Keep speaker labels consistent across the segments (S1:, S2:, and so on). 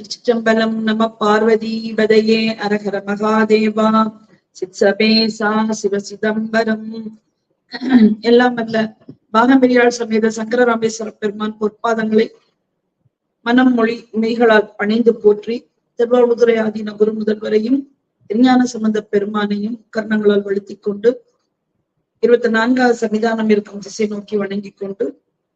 S1: சிற்றம்பலம் நம பார்வதி பதையே அரஹர மகாதேவா சித்சபேசா சிவ சிதம்பரம் எல்லாம் அல்ல பாகம்பெரியாள் சமேத சங்கர ராமேஸ்வர பெருமான் பொற்பாதங்களை மனம் மொழி மெய்களால் பணிந்து போற்றி திருவாவூதுரை ஆதீன குரு முதல்வரையும் திருஞான சம்பந்த பெருமானையும் கர்ணங்களால் வழுத்திக் கொண்டு இருபத்தி நான்காவது சன்னிதானம் இருக்கும் திசை நோக்கி வணங்கிக் கொண்டு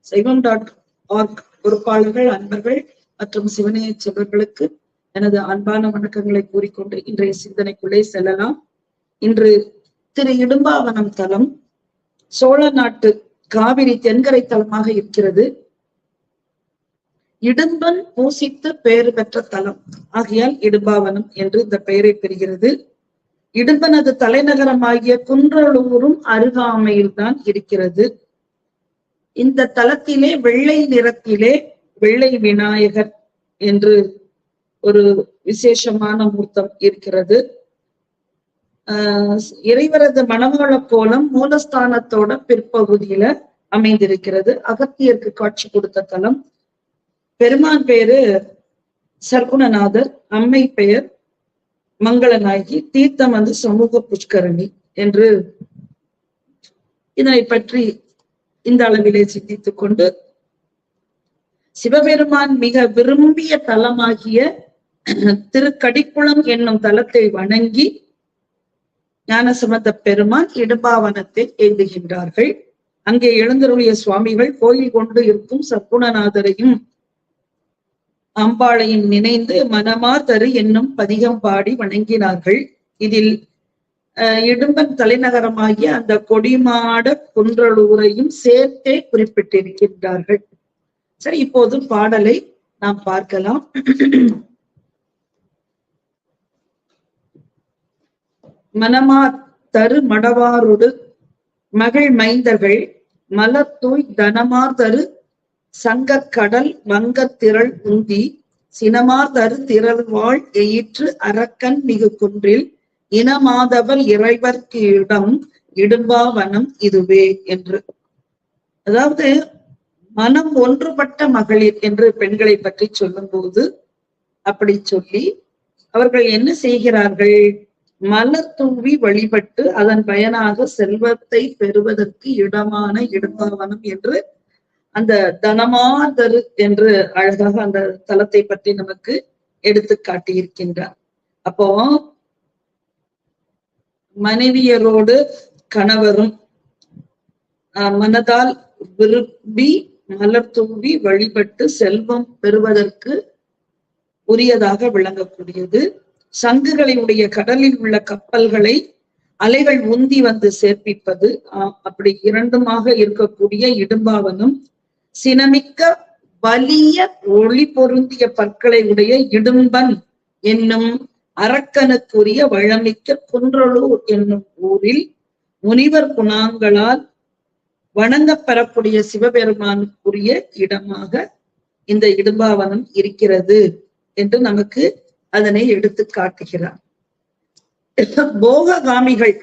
S1: சைவம் டாட் ஆர்க் பொறுப்பாளர்கள் அன்பர்கள் மற்றும் சிவனைய செல்வர்களுக்கு எனது அன்பான வணக்கங்களை கூறிக்கொண்டு இன்றைய சிந்தனைக்குள்ளே செல்லலாம். இன்று திரு இடும்பாவனம் தலம் சோழ நாட்டு காவிரி தென்கரை தலமாக இருக்கிறது. இடும்பன் பூசித்து பெயர் பெற்ற தலம். ஆகையால் இடும்பாவனம் என்று இந்த பெயரை பெறுகிறது. இடும்பனது தலைநகரமாகிய குன்றலூரும் அருகாமையில் தான் இருக்கிறது. இந்த தலத்திலே வெள்ளை நிறத்திலே வெள்ளை விநாயகர் என்று ஒரு விசேஷமான மூர்த்தம் இருக்கிறது. ஆஹ் இறைவரது மணவாள கோலம் மூலஸ்தானத்தோட பிற்பகுதியில அமைந்திருக்கிறது. அகத்தியருக்கு காட்சி கொடுத்த தலம். பெருமான் பேரு சர்க்குணநாதர் அம்மை பெயர் மங்களநாயகி தீர்த்தம் வந்து சமூக புஷ்கரணி என்று இதனை பற்றி இந்த அளவிலே சிந்தித்துக் கொண்டு சிவபெருமான் மிக விரும்பிய தலமாகிய திருக்கடிக்குளம் என்னும் தலத்தை வணங்கி ஞானசம்பந்த பெருமான் இடுபாவனத்தை எழுதுகின்றார்கள் அங்கே எழுந்தருளிய சுவாமிகள் கோயில் கொண்டு இருக்கும் சர்க்குணநாதரையும் அம்பாளையும் நினைந்து மனமாதரு தரு என்னும் பதிகம் பாடி வணங்கினார்கள். இதில் இடும்பன் தலைநகரமாகிய அந்த கொடிமாட குன்றலூரையும் சேர்த்தே குறிப்பிட்டிருக்கின்றார்கள். சரி இப்போது பாடலை நாம் பார்க்கலாம். மனமா தரு மடவாரோடு மகள் மைந்தர்கள் மலத்தூய் தனமார் தரு சங்க கடல் வங்க வங்கத்திரள் உந்தி சினமார் தரு திரள்வாள் எயிற்று அரக்கன் மிகு குன்றில் இனமாதவர் இறைவர்க்கு இடம் இடும்பாவனம் இதுவே என்று. அதாவது மனம் ஒன்றுபட்ட மகளிர் என்று பெண்களை பற்றி சொல்லும்போது அப்படி சொல்லி அவர்கள் என்ன செய்கிறார்கள்? மலர் தூவி வழிபட்டு அதன் பயனாக செல்வத்தை பெறுவதற்கு இடமான இடமாவனம் என்று அந்த தனமாதரு என்று அழகாக அந்த தலத்தை பற்றி நமக்கு எடுத்து காட்டியிருக்கின்றார். அப்போ மனைவியரோடு கணவரும் மனதால் விரும்பி மலர் தூவி வழிபட்டு செல்வம் பெறுவதற்கு உரியதாக விளங்கக்கூடியது. சங்குகளினுடைய கடலில் உள்ள கப்பல்களை அலைகள் உந்தி வந்து சேர்ப்பிப்பது அப்படி இரண்டுமாக இருக்கக்கூடிய இடும்பாவனம். சினமிக்க வலிய ஒளி பொருந்திய பற்களை உடைய இடும்பன் என்னும் அரக்கனுக்குரிய வளமிக்க குன்றலூர் என்னும் ஊரில் முனிவர் குணாங்களால் வணங்கப்பெறக்கூடிய சிவபெருமானுக்குரிய இடமாக இந்த இடும்பாவனம் இருக்கிறது என்று நமக்கு அதனை எடுத்து காட்டுகிறார். போககாமிகள்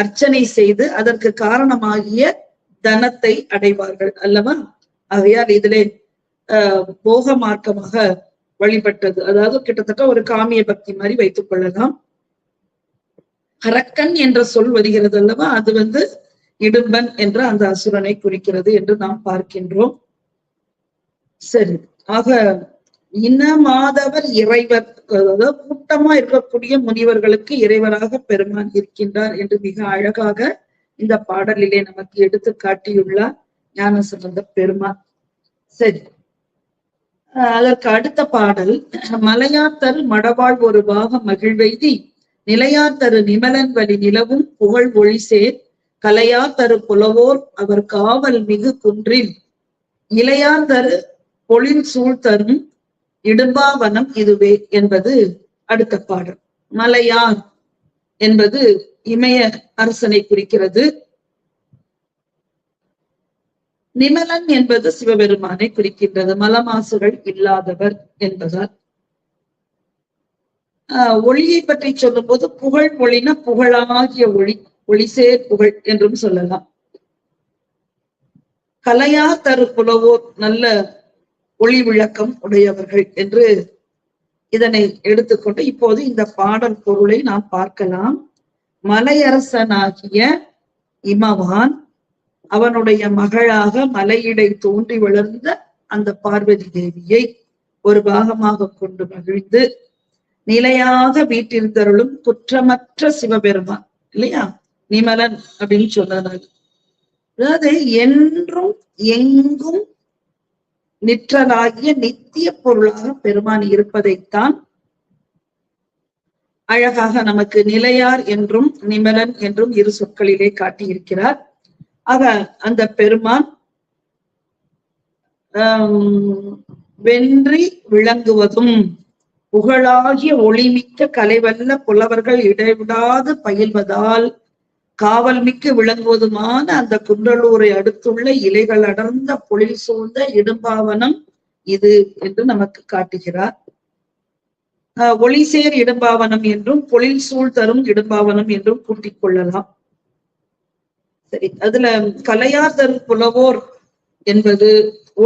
S1: அர்ச்சனை செய்து அதற்கு காரணமாகிய தனத்தை அடைவார்கள் அல்லவா? ஆகையால் இதிலே போக மார்க்கமாக வழிபட்டது. அதாவது கிட்டத்தட்ட ஒரு காமிய பக்தி மாதிரி வைத்துக் கொள்ளலாம். அரக்கன் என்ற சொல் வருகிறது அல்லவா? அது வந்து இடும்பன் என்ற அந்த அசுரனை குறிக்கிறது என்று நாம் பார்க்கின்றோம். சரி ஆக இனமாதவர் இறைவர் அதாவது கூட்டமா இருக்கக்கூடிய முனிவர்களுக்கு இறைவராக பெருமான் இருக்கின்றார் என்று மிக அழகாக இந்த பாடலிலே நமக்கு எடுத்து காட்டியுள்ளார் ஞான சிறந்த பெருமான். சரி அதற்கு அடுத்த பாடல் மலையாத்தரு மடவாள் ஒரு பாகம் மகிழ்வெய்தி நிலையாத்தரு நிமலன் வழி நிலவும் புகழ் ஒளி கலையா தரு புலவோர் அவர் காவல் மிகு குன்றில் இளையாந்தரு பொழின் சூழ் தரும் இடும்பாவனம் இதுவே என்பது அடுத்த பாடல். மலையார் என்பது இமய அரசனை குறிக்கிறது. நிமலன் என்பது சிவபெருமானை குறிக்கின்றது. மலமாசுகள் இல்லாதவர் என்பதால். ஆஹ் ஒளியை பற்றி சொல்லும் போது புகழ் மொழினா புகழாகிய ஒளி. ஒளிசே புகழ் என்றும் சொல்லலாம். கலையா தரு புலவோர் நல்ல ஒளி விளக்கம் உடையவர்கள் என்று இதனை எடுத்துக்கொண்டு இப்போது இந்த பாடல் பொருளை நாம் பார்க்கலாம். மலையரசனாகிய இமவான் அவனுடைய மகளாக மலையிடை தோன்றி வளர்ந்த அந்த பார்வதி தேவியை ஒரு பாகமாக கொண்டு மகிழ்ந்து நிலையாக வீட்டில் தருளும் குற்றமற்ற சிவபெருமான் இல்லையா? நிமலன் அப்படின்னு சொன்னது அதாவது என்றும் எங்கும் நிற்றலாகிய நித்திய பொருளாக பெருமான் இருப்பதைத்தான் அழகாக நமக்கு நிலையார் என்றும் நிமலன் என்றும் இரு சொற்களிலே காட்டியிருக்கிறார். ஆக அந்த பெருமான் வென்றி விளங்குவதும் புகழாகிய ஒளிமிக்க கலைவல்ல புலவர்கள் இடைவிடாது பயில்வதால் காவல் மிக்க விளங்குவதுமான அந்த குன்றலூரை அடுத்துள்ள இலைகள் அடர்ந்த பொழில் சூழ்ந்த இடும்பாவனம் இது என்று நமக்கு காட்டுகிறார். ஒளிசேர் இடும்பாவனம் என்றும் பொழில் சூழ் தரும் இடும்பாவனம் என்றும் கூட்டிக் கொள்ளலாம். சரி அதுல கலையார் தரும் புலவோர் என்பது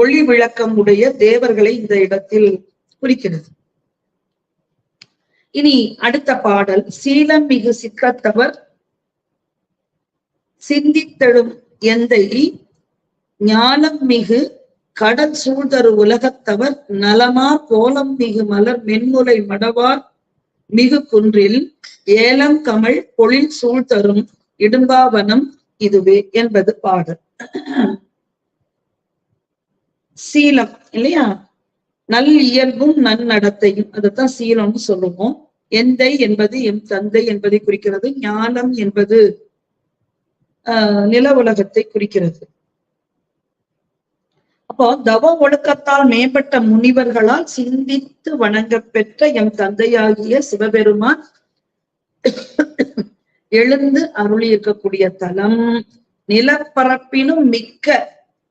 S1: ஒளி விளக்கம் உடைய தேவர்களை இந்த இடத்தில் குறிக்கிறது. இனி அடுத்த பாடல் சீலம் மிகு சிக்கத்தவர் சிந்தித்தெழும் எந்தை ஞானம் மிகு கடல் சூழ்தரு உலகத்தவர் நலமா கோலம் மிகு மலர் மென்முலை மடவார் மிகு குன்றில் ஏலம் கமல் பொழில் சூழ்தரும் இடும்பாவனம் இதுவே என்பது பாடல். சீலம் இல்லையா? நல் இயல்பும் நன்னடத்தையும் அதைத்தான் சீலம்னு சொல்லுவோம். எந்தை என்பது எம் தந்தை என்பதை குறிக்கிறது ஞானம் என்பது நில உலகத்தை குறிக்கிறது. அப்போ தவ ஒழுக்கத்தால் மேம்பட்ட முனிவர்களால் சிந்தித்து வணங்கப்பெற்ற எம் தந்தையாகிய சிவபெருமான் எழுந்து அருளி இருக்கக்கூடிய தலம் நிலப்பரப்பினும் மிக்க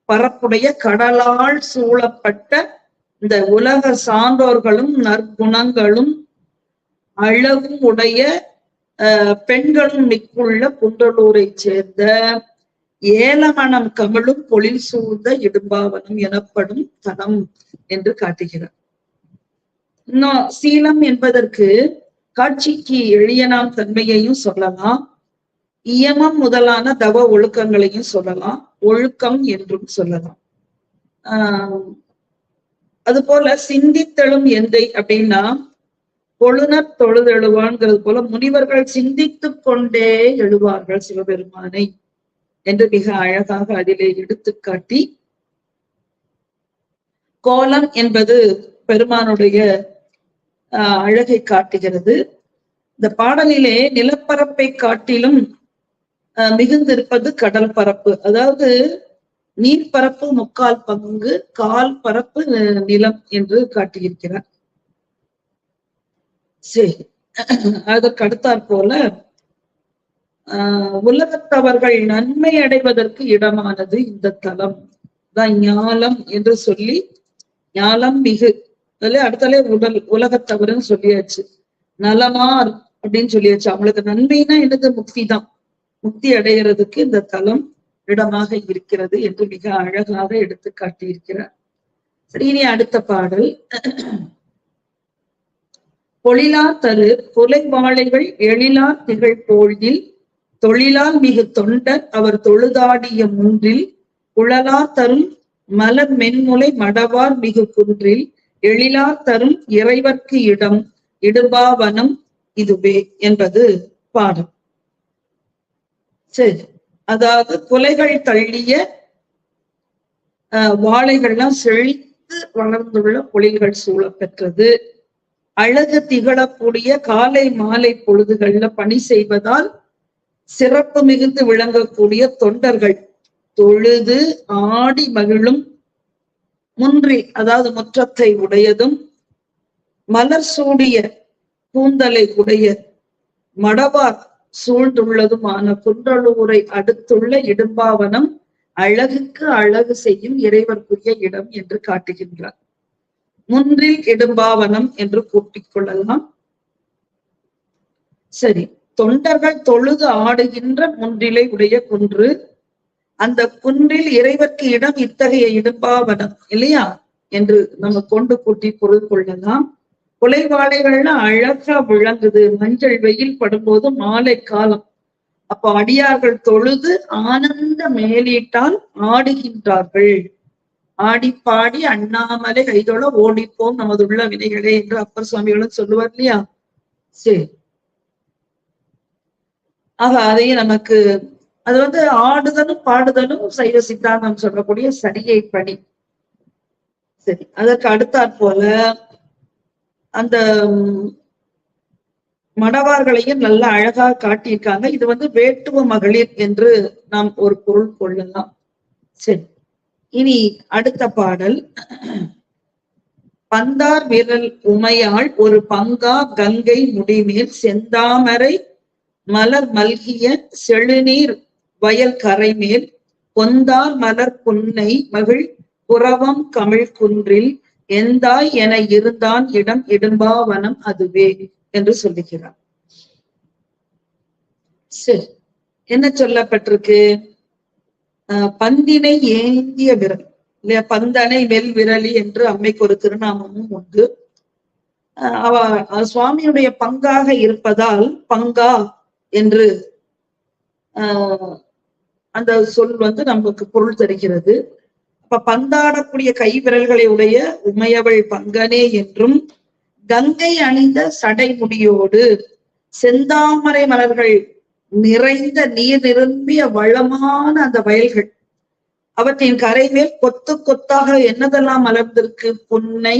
S1: பரப்புடைய கடலால் சூழப்பட்ட இந்த உலக சான்றோர்களும் நற்குணங்களும் அழகும் உடைய பெண்களும் மிக்குள்ள குண்டலூரை சேர்ந்த ஏலமணம் கமலும் பொழில் சூழ்ந்த இடும்பாவனம் எனப்படும் தலம் என்று காட்டுகிறார். இன்னும் சீலம் என்பதற்கு காட்சிக்கு எளியனாம் தன்மையையும் சொல்லலாம். இயமம் முதலான தவ ஒழுக்கங்களையும் சொல்லலாம். ஒழுக்கம் என்றும் சொல்லலாம். ஆஹ் அது போல சிந்தித்தெழும் எந்தை அப்படின்னா பொழுனர் தொழுதெழுவான்கிறது போல முனிவர்கள் சிந்தித்து கொண்டே எழுவார்கள் சிவபெருமானை என்று மிக அழகாக அதிலே எடுத்துக்காட்டி கோலம் என்பது பெருமானுடைய அழகை காட்டுகிறது. இந்த பாடலிலே நிலப்பரப்பை காட்டிலும் மிகுந்திருப்பது கடல் பரப்பு. அதாவது நீர்பரப்பு முக்கால் பங்கு கால் பரப்பு நிலம் என்று காட்டியிருக்கிறார். சரி. அதற்கு அடுத்தாற் போல ஆஹ் உலகத்தவர்கள் நன்மை அடைவதற்கு இடமானது இந்த தலம். தான் ஞாலம் என்று சொல்லி ஞாலம் மிகு. அதுல அடுத்தாலே உடல் உலகத்தவர்னு சொல்லியாச்சு. நலமார் அப்படின்னு சொல்லியாச்சு. அவங்களுக்கு நன்மைனா என்னது? முக்தி தான் முக்தி அடைகிறதுக்கு இந்த தலம் இடமாக இருக்கிறது என்று மிக அழகாக எடுத்து காட்டியிருக்கிறார். சரி இனி அடுத்த பாடல். பொழிலார் தரு புலை வாழைகள் எழிலார் திகழ் போழில் தொழிலால் மிகு தொண்டர் அவர் தொழுதாடிய மூன்றில் குழலார் தரும் மலர் மென்முலை மடவார் மிகு குன்றில் எழிலார் தரும் இறைவர்க்கு இடம் இடுபாவனம் இதுவே என்பது பாடம். சரி அதாவது குலைகள் தள்ளிய வாழைகள்லாம் செழித்து வளர்ந்துள்ள பொழில்கள் சூழப்பெற்றது. அழகு திகழக்கூடிய காலை மாலை பொழுதுகள்ல பணி செய்வதால் சிறப்பு மிகுந்து விளங்கக்கூடிய தொண்டர்கள். தொழுது ஆடி மகிழும். முன்றி அதாவது முற்றத்தை உடையதும். மலர் சூடிய கூந்தலை உடைய மடவார் சூழ்ந்துள்ளதுமான குன்றலூரை அடுத்துள்ள இடும்பாவனம் அழகுக்கு அழகு செய்யும் இறைவர்க்குரிய இடம் என்று காட்டுகின்றார். முன்றில் இடும்பாவனம் என்று கூட்டிக் கொள்ளலாம். சரி தொண்டர்கள் தொழுது ஆடுகின்ற முன்றிலை உடைய குன்று அந்த குன்றில் இறைவர்க்கு இடம் இத்தகைய இடும்பாவனம் இல்லையா? என்று நம்ம கொண்டு கூட்டி பொருள் கொள்ளலாம். குலைவாழைகள்லாம் அழகா விளங்குது. மஞ்சள் வெயில் படும்போது மாலை காலம். அப்போ அடியார்கள் தொழுது ஆனந்த மேலீட்டால் ஆடுகின்றார்கள். ஆடி பாடி அண்ணாமலை கைதோட ஓடிப்போம் நமது உள்ள வினைகளே என்று அப்பர் சுவாமிகளும் சொல்லுவார் இல்லையா? சரி. ஆக அதையும் நமக்கு அது வந்து ஆடுதலும் பாடுதலும் சைவ சித்தாந்தம் சொல்லக்கூடிய சரியை பணி சரி அதற்கு அடுத்தாற் போல அந்த மடவார்களையும் நல்லா அழகா காட்டியிருக்காங்க. இது வந்து வேட்டுவ மகளிர் என்று நாம் ஒரு பொருள் கொள்ளலாம். சரி. இனி அடுத்த பாடல். பந்தார் விரல் உமையாள் ஒரு பங்கா கங்கை முடிமேல் செந்தாமரை மலர் மல்கிய செழுநீர் வயல் கரை மேல் பொந்தார் மலர் புன்னை மகிழ் புறவம் கமிழ் குன்றில் எந்தாய் என இருந்தான் இடம் இடும்பாவனம் அதுவே என்று சொல்லுகிறார். சரி என்ன சொல்லப்பட்டிருக்கு? பந்தினை ஏந்திய விரல். இல்லையா பந்தனை மெல் விரலி என்று அம்மைக்கு ஒரு திருநாமமும் உண்டு. அவ சுவாமியுடைய பங்காக இருப்பதால் பங்கா என்று அந்த சொல் வந்து நமக்கு பொருள் தருகிறது. அப்ப பந்தாடக்கூடிய கை விரல்களை உடைய உமையவள் பங்கனே என்றும் கங்கை அணிந்த சடைமுடியோடு செந்தாமரை மலர்கள் நிறைந்த நீர் நிரம்பிய வளமான அந்த வயல்கள். அவற்றின் கரைவேல் கொத்து கொத்தாக என்னதெல்லாம் மலர்ந்திருக்கு? புன்னை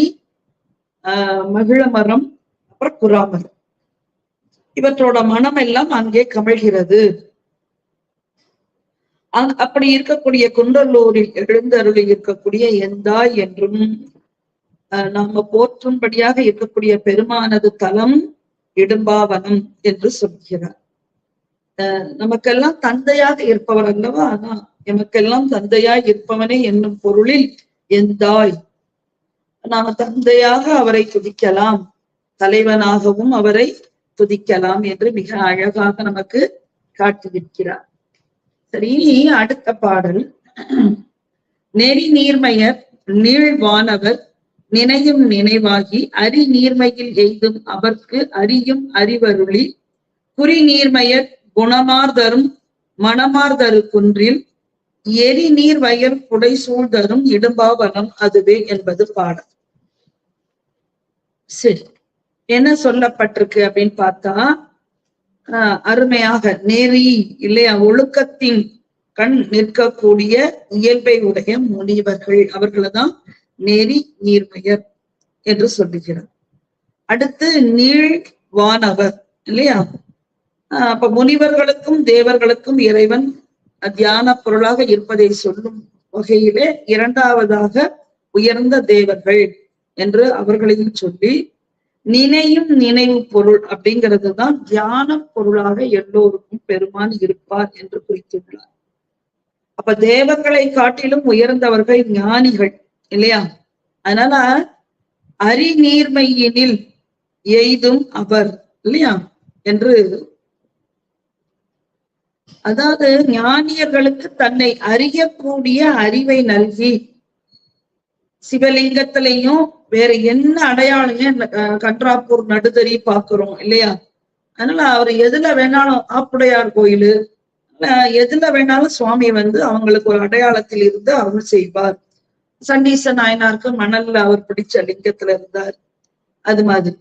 S1: ஆஹ் மகிழ மரம் அப்புறம் புறாமரம் இவற்றோட மனம் எல்லாம் அங்கே கமழ்கிறது. அப்படி இருக்கக்கூடிய குண்டலூரில் எழுந்தருளி இருக்கக்கூடிய எந்தாய் என்றும் நாம போற்றும்படியாக இருக்கக்கூடிய பெருமானது தலம் இடும்பாவனம் என்று சொல்கிறார். நமக்கெல்லாம் தந்தையாக இருப்பவர் அல்லவா? ஆனா எமக்கெல்லாம் தந்தையாய் இருப்பவனே என்னும் பொருளில் எந்தாய்? நாம தந்தையாக அவரை துதிக்கலாம் தலைவனாகவும் அவரை துதிக்கலாம் என்று மிக அழகாக நமக்கு காட்டியிருக்கிறார். சரி அடுத்த பாடல். நெறி நீர்மையர் நீழ்வானவர் நினையும் நினைவாகி அரி நீர்மையில் எய்தும் அவர்க்கு அறியும் அறிவருளி குறி நீர்மையர் குணமார்தரும் மணமார்தரு குன்றில் எரி நீர் வயல் புடை சூழ்தரும் இடும்பாவனம் அதுவே என்பது பாடல் சரி என்ன சொல்லப்பட்டிருக்கு அப்படின்னு பார்த்தா ஆஹ் அருமையாக நெறி இல்லையா ஒழுக்கத்தின் கண் நிற்கக்கூடிய இயல்பை உடைய முனிவர்கள். அவர்களதான் நெறி நீர்மையர் என்று சொல்லுகிறார். அடுத்து நீள் வானவர் இல்லையா? அப்ப முனிவர்களுக்கும் தேவர்களுக்கும் இறைவன் தியான பொருளாக இருப்பதை சொல்லும் வகையிலே இரண்டாவதாக உயர்ந்த தேவர்கள் என்று அவர்களையும் சொல்லி நினையும் நினைவு பொருள் அப்படிங்கிறது தான் தியான பொருளாக எல்லோருக்கும் பெருமான் இருப்பார் என்று குறித்துள்ளார். அப்ப தேவர்களை காட்டிலும் உயர்ந்தவர்கள் ஞானிகள் இல்லையா? அதனால அறிநீர்மையினில் எய்தும் அவர் இல்லையா? என்று அதாவது ஞானியர்களுக்கு தன்னை அறியக்கூடிய அறிவை நல்கி சிவலிங்கத்திலையும் வேற என்ன அடையாளம் கன்றாப்பூர் நடுதறி பாக்குறோம் இல்லையா? அதனால அவர் எதுல வேணாலும் ஆப்புடையார் கோயிலு எதுல வேணாலும் சுவாமி வந்து அவங்களுக்கு ஒரு அடையாளத்தில் இருந்து அருள் செய்வார். சண்டீச நாயனாருக்கு மணல்ல அவர் பிடிச்ச லிங்கத்துல இருந்தார். அது மாதிரி.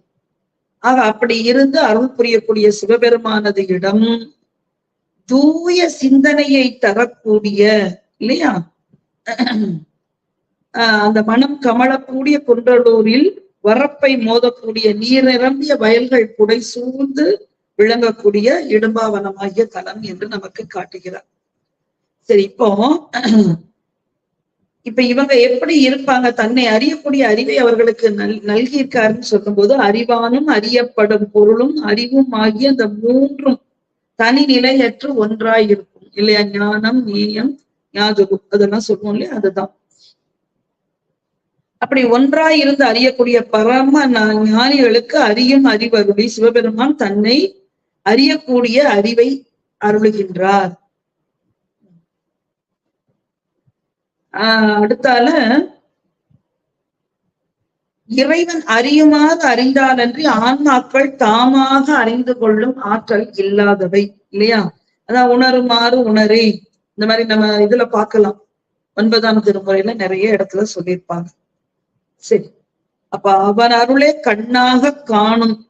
S1: ஆக அப்படி இருந்து அருள் புரியக்கூடிய சிவபெருமானது இடம். தூய சிந்தனையை தரக்கூடிய இல்லையா? அந்த மனம் கமலக்கூடிய குன்றலூரில் வரப்பை மோதக்கூடிய நீர் நிரம்பிய வயல்கள் புடை சூழ்ந்து விளங்கக்கூடிய இடும்பாவனமாகிய தலம் என்று நமக்கு காட்டுகிறார். சரி இப்போ இப்ப இவங்க எப்படி இருப்பாங்க? தன்னை அறியக்கூடிய அறிவை அவர்களுக்கு நல் நல்கியிருக்காருன்னு சொல்லும்போது அறிவானும் அறியப்படும் பொருளும் அறிவும் ஆகிய அந்த மூன்றும் தனி நிலையற்று ஒன்றாய் இருக்கும் இல்லையா? ஞானம் நீயம் ஞாபகம் அதெல்லாம் சொல்லுவோம் இல்லையா? அதுதான். அப்படி ஒன்றாய் இருந்து அறியக்கூடிய பரம ஞானிகளுக்கு அறியும் அறிவருளி சிவபெருமான் தன்னை அறியக்கூடிய அறிவை அருளுகின்றார். ஆஹ் அடுத்தால இறைவன் அறியுமாறு அறிந்தாலன்றி ஆன்மாக்கள் தாமாக அறிந்து கொள்ளும் ஆற்றல் இல்லாதவை இல்லையா? அதான் உணருமாறு உணரே. இந்த மாதிரி நம்ம இதுல பார்க்கலாம். ஒன்பதாம் திருமுறையில நிறைய இடத்துல சொல்லியிருப்பாங்க. சரி. அப்ப அவன் அருளே கண்ணாக காணும்.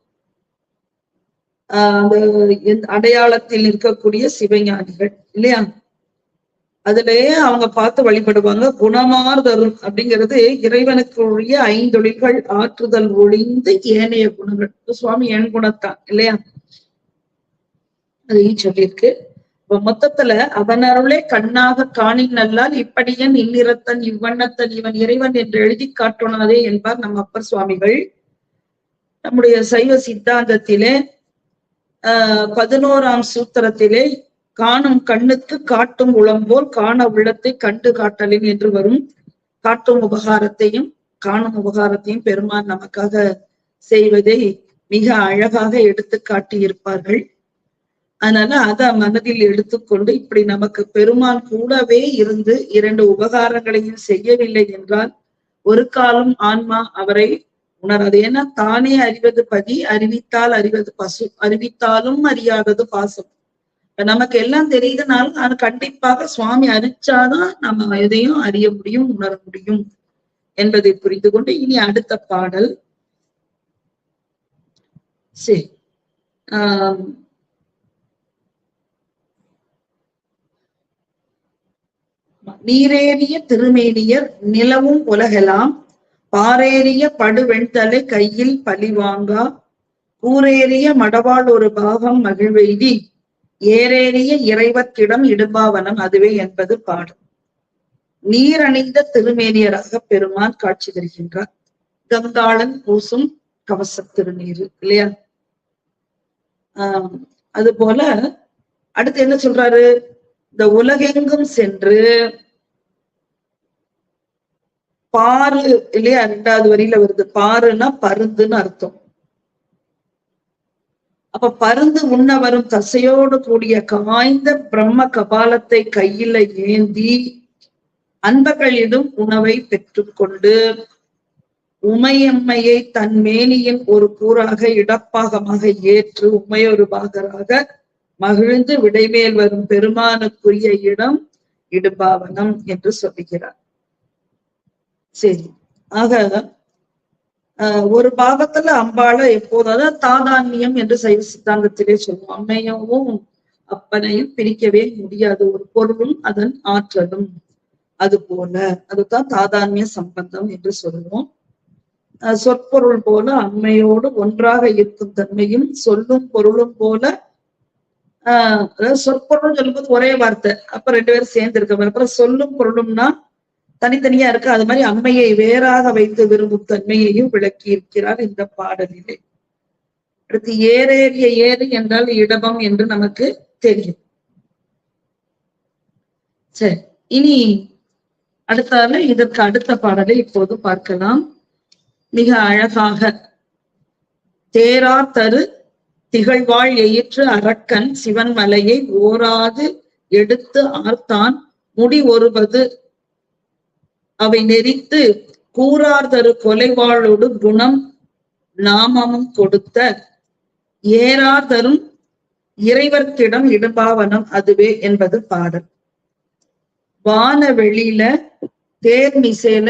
S1: ஆஹ் அந்த அடையாளத்தில் இருக்கக்கூடிய சிவஞானிகள் இல்லையா? அதுலயே அவங்க பார்த்து வழிபடுவாங்க குணமார்தருள் அப்படிங்கிறது இறைவனுக்குரிய ஐந்தொழில்கள் ஆற்றுதல் ஒழிந்து ஏனைய குணங்கள். சுவாமி என் குணத்தான் இல்லையா? அதையும் சொல்லியிருக்கு. இப்ப மொத்தத்துல அவன் அருளே கண்ணாக காணின் நல்லால் இப்படியன் இந்நிறத்தன் இவ்வண்ணத்தன் இவன் இறைவன் என்று எழுதி காட்டுனாதே என்பார் நம் அப்பர் சுவாமிகள். நம்முடைய சைவ சித்தாந்தத்திலே ஆஹ் பதினோராம் சூத்திரத்திலே காணும் கண்ணுக்கு காட்டும் உளம்போல் காண உள்ளத்தை கண்டு காட்டலின் என்று வரும். காட்டும் உபகாரத்தையும் காணும் உபகாரத்தையும் பெருமான் நமக்காக செய்வதை மிக அழகாக எடுத்து காட்டியிருப்பார்கள். அதனால அதை மனதில் எடுத்துக்கொண்டு இப்படி நமக்கு பெருமான் கூடவே இருந்து இரண்டு உபகாரங்களையும் செய்யவில்லை என்றால் ஒரு காலம் ஆன்மா அவரை உணராது. ஏன்னா தானே அறிவது பதி அறிவித்தால் அறிவது பசு அறிவித்தாலும் அறியாதது பாசம். நமக்கு எல்லாம் தெரியுதுனாலும் அது கண்டிப்பாக சுவாமி அரிச்சாதான் நம்ம எதையும் அறிய முடியும் உணர முடியும் என்பதை புரிந்து கொண்டு இனி அடுத்த பாடல். சரி. ஆஹ் நீரேறிய திருமேனியர் நிலவும் உலகெல்லாம் பாரேறிய படுவெண்தலை கையில் பழிவாங்கா கூரேறிய மடவாள் ஒரு பாகம் மகிழ்வெய்தி ஏரேறிய இறைவத்திடம் இடும்பாவனம் அதுவே என்பது பாடும் நீரணிந்த திருமேனியராக பெருமான் காட்சி தருகின்றார். கங்காளன் பூசும் கவச திருநீர் இல்லையா? ஆஹ் அது போல அடுத்து என்ன சொல்றாரு? இந்த உலகெங்கும் சென்று பாரு இல்லையா? ரெண்டாவது வரியில வருது. பாருன்னா பருந்துன்னு அர்த்தம். அப்ப பருந்து உண்ண வரும் தசையோடு கூடிய காய்ந்த பிரம்ம கபாலத்தை கையில ஏந்தி அன்பர்களிடம் உணவை பெற்றுக்கொண்டு உமையம்மையை தன் மேனியின் ஒரு கூறாக இடப்பாகமாக ஏற்று உமையொரு பாகராக மகிழ்ந்து விடைமேல் வரும் பெருமானுக்குரிய இடம் இடுபாவனம் என்று சொல்லுகிறார். சரி. ஆக ஒரு பாகத்துல அம்பாள எப்போதாவது தாதான்மியம் என்று சைவ சித்தாந்தத்திலே சொல்லுவோம் அம்மையவும் அப்பனையும் பிரிக்கவே முடியாது. ஒரு பொருளும் அதன் ஆற்றலும். அது போல அதுதான் தாதான்மிய சம்பந்தம் என்று சொல்லுவோம். ஆஹ் சொற்பொருள் போல அம்மையோடு ஒன்றாக இருக்கும் தன்மையும் சொல்லும் பொருளும் போல ஆஹ் அதாவது சொற்பொருள் சொல்லும்போது ஒரே வார்த்தை. அப்ப ரெண்டு பேரும் சேர்ந்து இருக்க அப்புறம் சொல்லும் பொருளும்னா தனித்தனியா இருக்கு. அது மாதிரி அம்மையை வேறாக வைத்து விரும்பும் தன்மையையும் விளக்கி இருக்கிறார் இந்த பாடலிலே. அடுத்து ஏறேறிய ஏறு என்றால் இடபம் என்று நமக்கு தெரியும். சரி இனி அடுத்தால இதற்கு அடுத்த பாடலை இப்போது பார்க்கலாம். மிக அழகாக தேரா தரு திகழ்வாள் எயிற்று அரக்கன் சிவன் மலையை ஓராது எடுத்து ஆர்த்தான் முடி ஒருவது அவை நெறித்து கூறார்தரு கொலைவாளோடு குணம் நாமமும் கொடுத்த ஏறார்தரும் இறைவர்த்திடம் இறைவர்க்கிடம் அதுவே என்பது பாடல். வான வெளியில தேர் மிசையில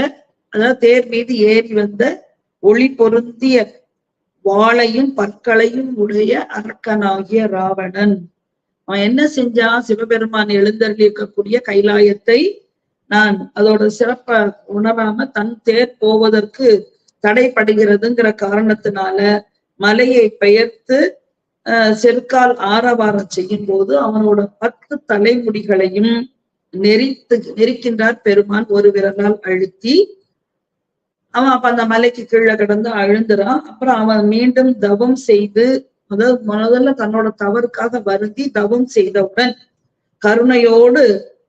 S1: அதாவது தேர் மீது ஏறி வந்த ஒளி பொருந்திய வாளையும் பற்களையும் உடைய அரக்கனாகிய ராவணன். அவன் என்ன செஞ்சான்? சிவபெருமான் எழுந்தருளி இருக்கக்கூடிய கைலாயத்தை நான் அதோட சிறப்ப உணராம தன் தேர் போவதற்கு தடைப்படுகிறதுங்கிற காரணத்தினால மலையை பெயர்த்து செருக்கால் ஆரவாரம் செய்யும் போது அவனோட பத்து தலைமுடிகளையும் நெறித்து நெரிக்கின்றார் பெருமான் ஒரு விரலால் அழுத்தி. அவன் அப்ப அந்த மலைக்கு கீழே கிடந்து அழுந்துறான். அப்புறம் அவன் மீண்டும் தவம் செய்து அதாவது முதல்ல தன்னோட தவறுக்காக வருந்தி தவம் செய்தவுடன் கருணையோடு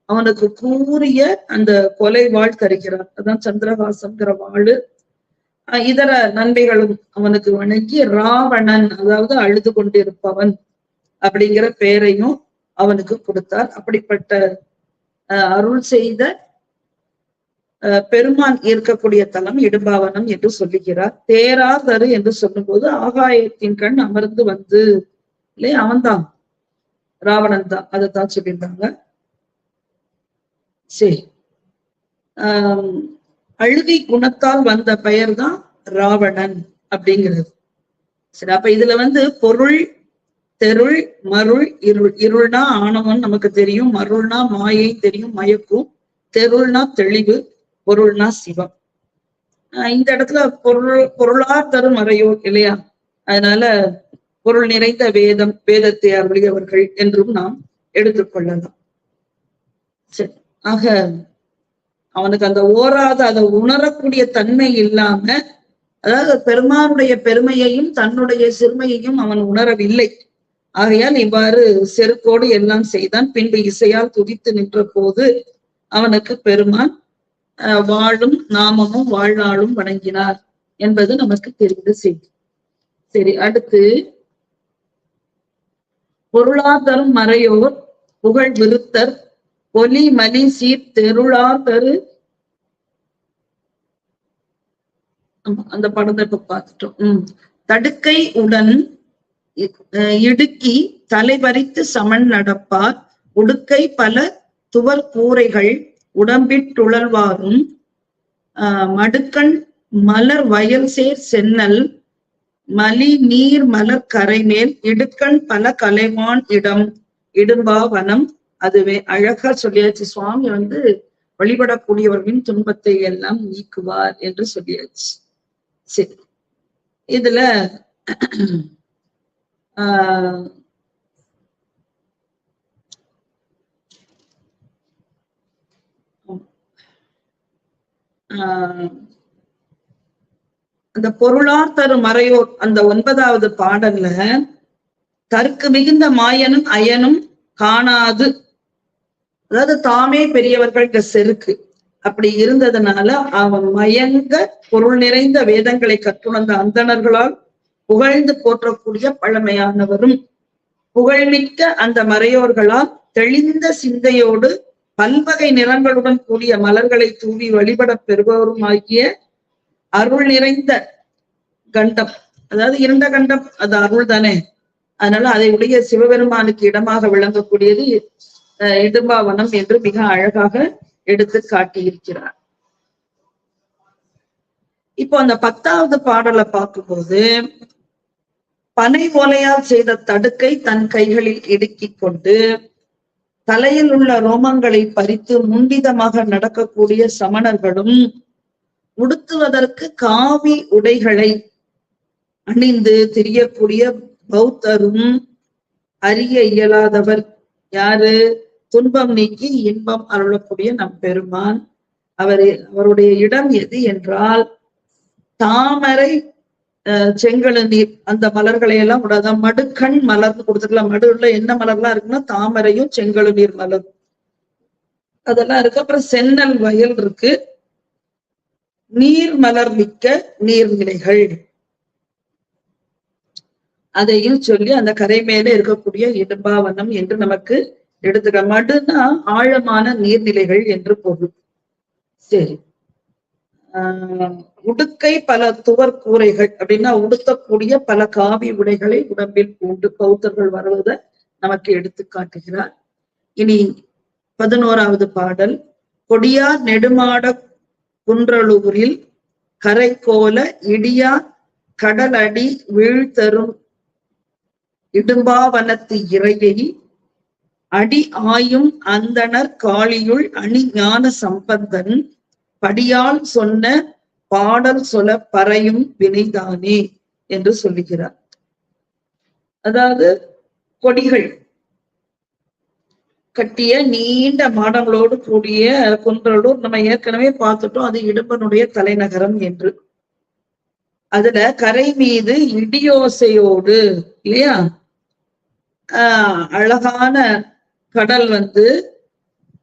S1: அவனுக்கு கூறிய அந்த கொலை வாழ் தருகிறார் அதான் சந்திரஹாசங்கிற வாழு அஹ் இதர நன்மைகளும் அவனுக்கு வணங்கி ராவணன் அதாவது அழுது கொண்டிருப்பவன் அப்படிங்கிற பெயரையும் அவனுக்கு கொடுத்தார். அப்படிப்பட்ட அஹ் அருள் செய்த பெருமான் இருக்கக்கூடிய தலம் இடும்பாவனம் என்று சொல்லுகிறார். தேராதரு என்று சொல்லும்போது ஆகாயத்தின் கண் அமர்ந்து வந்து இல்லையா அவன்தான். ராவணன் தான் அதைத்தான் சொல்லியிருந்தாங்க. சரி. ஆஹ் அழுகை குணத்தால் வந்த பெயர் தான் ராவணன் அப்படிங்கிறது. சரி அப்ப இதுல வந்து பொருள் தெருள் மருள் இருள் இருள்னா ஆணவம் நமக்கு தெரியும். மருள்னா மாயை தெரியும் மயக்கும். தெருள்னா தெளிவு பொருள்னா சிவம். ஆஹ் இந்த இடத்துல பொருள் பொருளார் தரும் அறையோ இல்லையா? அதனால பொருள் நிறைந்த வேதம் வேதத்தை அருளியவர்கள் என்றும் நாம் எடுத்துக்கொள்ளலாம் சரி. ஆக அவனுக்கு அந்த ஓராத அதை உணரக்கூடிய தன்மை இல்லாம அதாவது பெருமானுடைய பெருமையையும் தன்னுடைய சிறுமையையும் அவன் உணரவில்லை. ஆகையால் இவ்வாறு செருக்கோடு எல்லாம் செய்தான். பின்பு இசையால் துதித்து நின்ற போது அவனுக்கு பெருமான் வாழும் நாமமும் வாழ்நாளும் வணங்கினார் என்பது நமக்கு தெரிந்த செய்தி. சரி அடுத்து. பொருளாதாரம் மறையோர் புகழ் விருத்தர் ஒலி மலி சீர் தெருளாதரு ஆமா, அந்த படத்தை இப்ப பார்த்துட்டோம். உம் தடுக்கை உடன் இடுக்கி தலைவரித்து சமன் நடப்பார். உடுக்கை பல துவர் கூரைகள் உடம்பிட்டுழல்வாரும் ஆஹ் மடுக்கண் மலர் வயல் சேர் சென்னல். மலி நீர் மலர் கரைமேல் இடுக்கண் பல கலைவான் இடம். இடும்பாவனம் அதுவே அழகா சொல்லியாச்சு. சுவாமி வந்து வழிபடக்கூடியவர்களின் துன்பத்தை எல்லாம் நீக்குவார் என்று சொல்லியாச்சு. சரி. இதுல ஆஹ் ஆஹ் அந்த பொருளார் தரும் மறையோர் அந்த ஒன்பதாவது பாடல்ல தற்கு மிகுந்த மாயனும் அயனும் காணாது அதாவது தாமே பெரியவர்கள் செருக்கு. அப்படி இருந்ததுனால அவன் மயங்க பொருள் நிறைந்த வேதங்களை கற்றுணர்ந்த அந்தணர்களால் புகழ்ந்து போற்றக்கூடிய பழமையானவரும். புகழ்மிக்க அந்த மறையோர்களால் தெளிந்த சிந்தையோடு பல்வகை நிறங்களுடன் கூடிய மலர்களை தூவி வழிபடப் பெறுபவரும் ஆகிய அருள் நிறைந்த கண்டம். அதாவது இருண்ட கண்டம் அது அருள் தானே அதனால அதை உடைய சிவபெருமானுக்கு இடமாக விளங்கக்கூடியது இடும்பாவனம் என்று மிக அழகாக எடுத்து காட்டியிருக்கிறார். இப்போ அந்த பத்தாவது பாடலை பார்க்கும்போது பனை ஓலையால் செய்த தடுக்கை தன் கைகளில் இடுக்கிக் கொண்டு தலையில் உள்ள ரோமங்களை பறித்து முண்டிதமாக நடக்கக்கூடிய சமணர்களும் உடுத்துவதற்கு காவி உடைகளை அணிந்து திரியக்கூடிய பௌத்தரும் அறிய இயலாதவர் யாரு? துன்பம் நீக்கி இன்பம் அருளக்கூடிய நம் பெருமான். அவர் அவருடைய இடம் எது என்றால் தாமரை அஹ், நீர் அந்த மலர்களை எல்லாம் விடாத மடுக்கண் மலர்னு கொடுத்துக்கலாம் மடுல என்ன மலர்லாம் இருக்குன்னா தாமரையும் செங்கழு நீர் மலர். அதெல்லாம் இருக்கு. அப்புறம் சென்னல் வயல் இருக்கு. நீர் மலர் மிக்க நீர்நிலைகள் அதையும் சொல்லி அந்த கரை மேல இருக்கக்கூடிய இடும்பாவனம் என்று நமக்கு எடுத்துக்க மடுனா ஆழமான நீர்நிலைகள் என்று பொருள். சரி. ஆஹ் உடுக்கை பல துவர் கூரைகள் அப்படின்னா உடுத்தக்கூடிய பல காவி உடைகளை உடம்பில் பூண்டு பௌத்தர்கள் வருவதை நமக்கு எடுத்து காட்டுகிறார். இனி பதினோராவது பாடல். கொடியார் நெடுமாட குன்றலூரில் கரை கோல இடியா கடலடி வீழ்த்தரும் இடும்பாவனத்து இறையை அடி ஆயும் அந்தணர் காளியுள் அணி ஞான சம்பந்தன் படியால் சொன்ன பாடல் சொல பறையும் வினைதானே என்று சொல்லுகிறார். அதாவது கொடிகள் கட்டிய நீண்ட மாடங்களோடு கூடிய குன்றலூர் நம்ம ஏற்கனவே பார்த்துட்டோம் அது இடும்பனுடைய தலைநகரம் என்று. அதுல கரை மீது இடியோசையோடு இல்லையா? ஆஹ் அழகான கடல் வந்து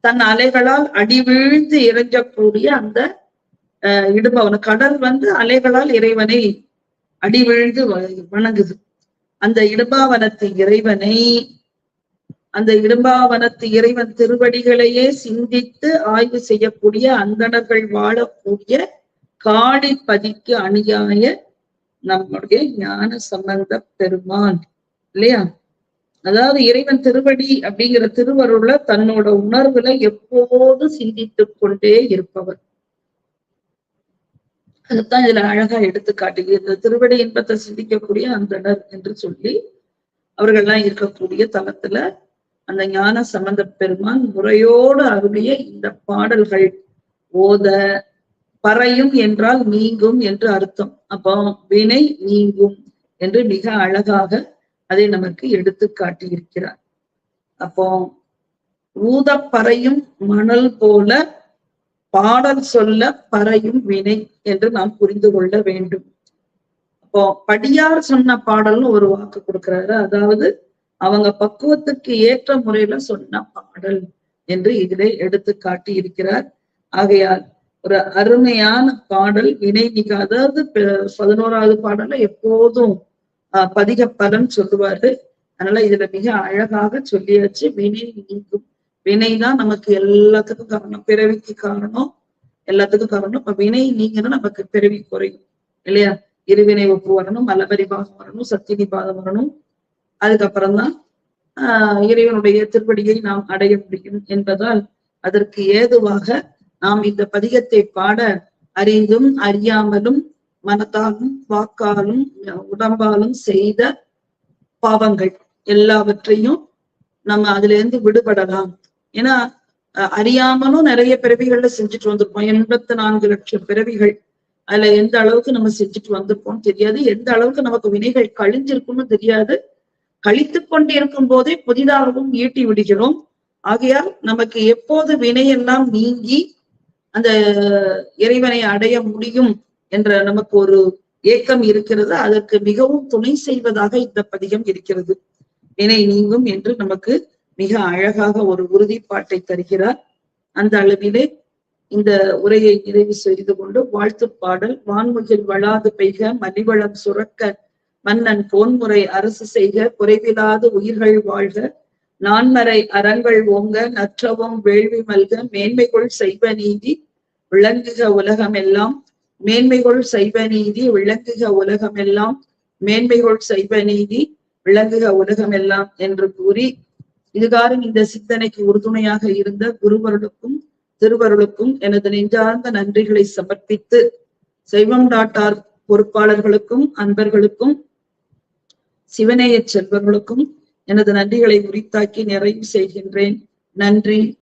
S1: தன் அலைகளால் அடி வீழ்ந்து இறைஞ்சக்கூடிய அந்த ஆஹ் கடல் வந்து அலைகளால் இறைவனை அடி விழுந்து வ- வணங்குது. அந்த இடும்பாவனத்து இறைவனை அந்த இடும்பாவனத்து இறைவன் திருவடிகளையே சிந்தித்து ஆய்வு செய்யக்கூடிய அந்தணர்கள் வாழக்கூடிய காடி பதிக்கு அணியாய நம்முடைய ஞான சம்பந்த பெருமான். இல்லையா? அதாவது இறைவன் திருவடி அப்படிங்கிற திருவருள தன்னோட உணர்வுல எப்போது சிந்தித்துக் கொண்டே இருப்பவர் அதுதான் இதுல அழகா எடுத்து காட்டுகிறது. இந்த திருவடி இன்பத்தை சிந்திக்கக்கூடிய அந்தனர் என்று சொல்லி அவர்கள்லாம் இருக்கக்கூடிய தளத்துல அந்த ஞான சம்பந்த பெருமான் முறையோடு அருளிய இந்த பாடல்கள் ஓத பறையும் என்றால் நீங்கும் என்று அர்த்தம். அப்போ வினை நீங்கும் என்று மிக அழகாக அதை நமக்கு எடுத்து காட்டியிருக்கிறார். அப்போ ஊதப்பறையும் மணல் போல பாடல் சொல்ல பறையும் வினை என்று நாம் புரிந்து கொள்ள வேண்டும். அப்போ படியார் சொன்ன பாடல்னு ஒரு வாக்கு கொடுக்கிறாரு. அதாவது அவங்க பக்குவத்துக்கு ஏற்ற முறையில சொன்ன பாடல் என்று இதிலே எடுத்து காட்டி இருக்கிறார் ஆகையால் ஒரு அருமையான பாடல் வினை மிக அதாவது பதினோராவது பாடல எப்போதும் ஆஹ் பதிக பலன் சொல்லுவாரு அதனால இதுல மிக அழகாக சொல்லியாச்சு. வினை நீங்கும். வினைதான் நமக்கு எல்லாத்துக்கும் காரணம். பிறவிக்கு காரணம் எல்லாத்துக்கும் காரணம். இப்ப வினை நீங்கன்னா நமக்கு பிறவி குறையும். இல்லையா? இருவினை ஒப்பு வரணும் மலபரி பாகம் வரணும் சத்தினி பாதம் வரணும். அதுக்கப்புறம் தான் ஆஹ் இறைவனுடைய திருப்படியை நாம் அடைய முடியும் என்பதால் அதற்கு ஏதுவாக நாம் இந்த பதிகத்தை பாட அறிந்தும் அறியாமலும் மனத்தாலும் வாக்காலும் உடம்பாலும் செய்த பாவங்கள் எல்லாவற்றையும் நம்ம அதுல இருந்து விடுபடலாம். ஏன்னா அறியாமலும் நிறைய பிறவிகள்ல செஞ்சுட்டு வந்திருப்போம். எண்பத்தி நான்கு லட்சம் பிறவிகள் அதுல எந்த அளவுக்கு நம்ம செஞ்சுட்டு வந்திருப்போம் தெரியாது. எந்த அளவுக்கு நமக்கு வினைகள் கழிஞ்சிருக்கும்னு தெரியாது. கழித்து கொண்டிருக்கும் போதே புதிதாகவும் ஈட்டி விடுகிறோம். ஆகையால் நமக்கு எப்போது வினையெல்லாம் நீங்கி அந்த இறைவனை அடைய முடியும் என்ற நமக்கு ஒரு ஏக்கம் இருக்கிறது. அதற்கு மிகவும் துணை செய்வதாக இந்த பதிகம் இருக்கிறது. வினை நீங்கும் என்று நமக்கு மிக அழகாக ஒரு உறுதிப்பாட்டை தருகிறார். அந்த அளவிலே இந்த உரையை நிறைவு செய்து கொண்டு வாழ்த்து பாடல் வான்முகில் வளாது பெய்க மலிவளம் சுரக்க மன்னன் போன்முறை அரசு செய்க குறைவிலாது உயிர்கள் வாழ்க நான்மறை அறங்கள் ஓங்க நற்றவும் வேள்வி மல்க மேன்மைகள் செய்வ நீதி விளங்குக உலகம் எல்லாம் மேன்மைகள் சைவ நீதி விளங்குக உலகமெல்லாம். மேன்மைகள் சைவ நீதி விளங்குக உலகமெல்லாம் என்று கூறி இதுகாரும் இந்த சிந்தனைக்கு உறுதுணையாக இருந்த குருவருளுக்கும் திருவருளுக்கும் எனது நெஞ்சார்ந்த நன்றிகளை சமர்ப்பித்து சைவம் டாட்டார் பொறுப்பாளர்களுக்கும் அன்பர்களுக்கும் சிவநேய செல்வர்களுக்கும் எனது நன்றிகளை உரித்தாக்கி நிறைவு செய்கின்றேன். நன்றி.